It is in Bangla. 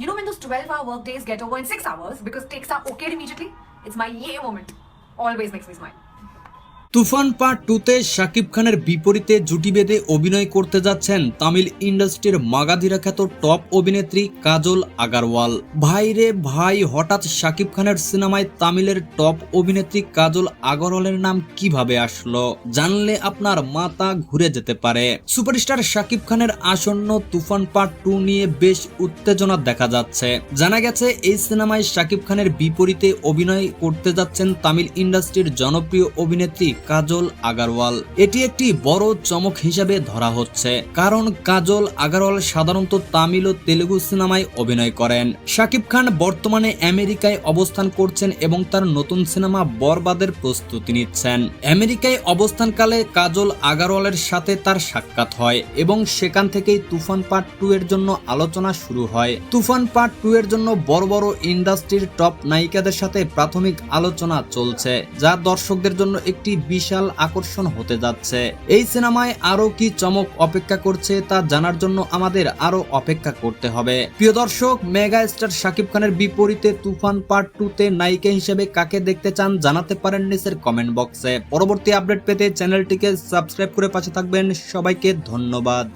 You know when those 12 hour work days get over in 6 hours because takes are okayed immediately? It's my yay moment. Always makes me smile. Toofan part টুতে শাকিব খানের বিপরীতে জুটি বেঁধে অভিনয় করতে যাচ্ছেন তামিল ইন্ডাস্ট্রির মাগাধিরা খ্যাত টপ অভিনেত্রী কাজল আগারওয়াল। ভাই রে ভাই, হঠাৎ শাকিব খানের সিনেমায় তামিলের টপ অভিনেত্রী কাজল আগারওয়ালের নাম কীভাবে আসলো? জানলে আপনার মাথা ঘুরে যেতে পারে। সুপারস্টার শাকিব খানের আসন্ন তুফান পার্ট টু নিয়ে বেশ উত্তেজনা দেখা যাচ্ছে। জানা গেছে, এই সিনেমায় শাকিব খানের বিপরীতে অভিনয় করতে যাচ্ছেন তামিল ইন্ডাস্ট্রির জনপ্রিয় অভিনেত্রী কাজল আগারওয়াল। এটি একটি বড় চমক হিসাবে ধরা হচ্ছে, কারণ কাজল আগারওয়াল সাধারণত তামিল ও তেলেগু সিনেমায় অভিনয় করেন। শাকিব খান বর্তমানে আমেরিকায় অবস্থান করছেন এবং তার নতুন সিনেমা বরবাদের প্রস্তুতি নিচ্ছেন। আমেরিকায় অবস্থানকালে কাজল আগারওয়ালের সাথে তার সাক্ষাৎ হয় এবং সেখান থেকেই তুফান পার্ট টু এর জন্য আলোচনা শুরু হয়। তুফান পার্ট টু এর জন্য বড় বড় ইন্ডাস্ট্রির টপ নায়িকাদের সাথে প্রাথমিক আলোচনা চলছে, যা দর্শকদের জন্য একটি বিশাল আকর্ষণ হতে যাচ্ছে। এই সিনেমায় আরও কি চমক অপেক্ষা করছে তা জানার জন্য আমাদের আরও অপেক্ষা করতে হবে। প্রিয় দর্শক, মেগা স্টার শাকিব খানের বিপরীতে তুফান পার্ট টু তে নায়িকা হিসেবে কাকে দেখতে চান জানাতে পারেন নিচের কমেন্ট বক্সে পরবর্তী আপডেট পেতে চ্যানেলটিকে সাবস্ক্রাইব করে পাশে থাকবেন। সবাইকে ধন্যবাদ।